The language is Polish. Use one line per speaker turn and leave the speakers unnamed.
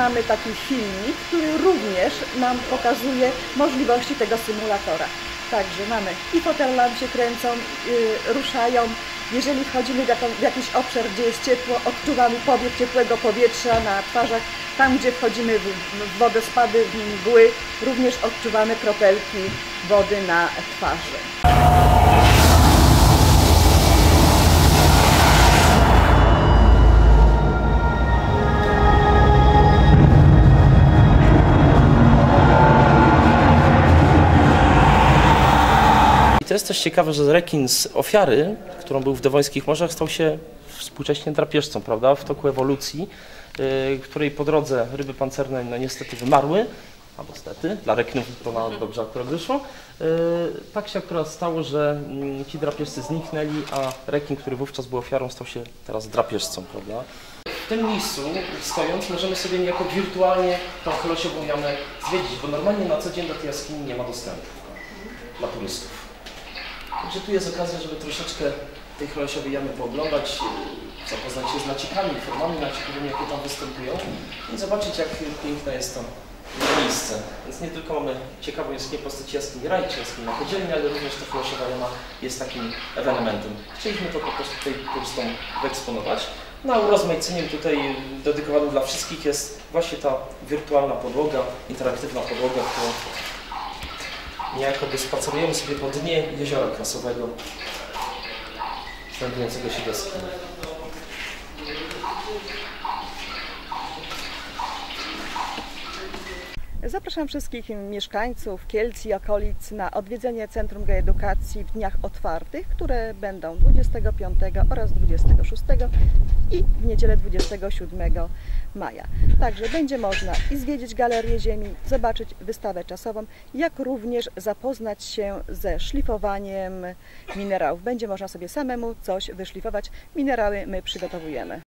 Mamy taki filmik, który również nam pokazuje możliwości tego symulatora. Także mamy i fotele nam się kręcą, yy, ruszają. Jeżeli wchodzimy w, jaką, w jakiś obszar, gdzie jest ciepło, odczuwamy powiew ciepłego powietrza na twarzach. Tam, gdzie wchodzimy w, w wodospady, w mgły, również odczuwamy kropelki wody na twarzy.
To jest też ciekawe, że rekin z ofiary, którą był w Dewońskich Morzach, stał się współcześnie drapieżcą, prawda, w toku ewolucji, yy, której po drodze ryby pancerne no, niestety wymarły, albo stety, dla rekinów to na dobrze akurat wyszło. Yy, tak się akurat stało, że mm, ci drapieżcy zniknęli, a rekin, który wówczas był ofiarą, stał się teraz drapieżcą, prawda. W tym miejscu stojąc możemy sobie niejako wirtualnie tą chlosiową jamę zwiedzić, bo normalnie na co dzień do tej jaskini nie ma dostępu dla turystów. Także tu jest okazja, żeby troszeczkę tej chronosiowej jamy pooglądać, yy, zapoznać się z nacikami, formami nacikowymi, jakie tam występują i zobaczyć, jak piękne jest to miejsce. Więc nie tylko mamy ciekawą jaskinię postaci jaskini raj, czy jaskini na podzielni, ale również ta chronosiowa jama jest takim ewenementem. Chcieliśmy to po prostu tutaj turystom wyeksponować. No a urozmaiceniem tutaj dedykowanym dla wszystkich jest właśnie ta wirtualna podłoga, interaktywna podłoga, którą niejako spacerujemy sobie po dnie jeziora krasowego znajdującego się w jaskini.
Zapraszam wszystkich mieszkańców Kielc i okolic na odwiedzenie Centrum Geedukacji w dniach otwartych, które będą 25 oraz 26 i w niedzielę 27 maja. Także będzie można i zwiedzić Galerię Ziemi, zobaczyć wystawę czasową, jak również zapoznać się ze szlifowaniem minerałów. Będzie można sobie samemu coś wyszlifować. Minerały my przygotowujemy.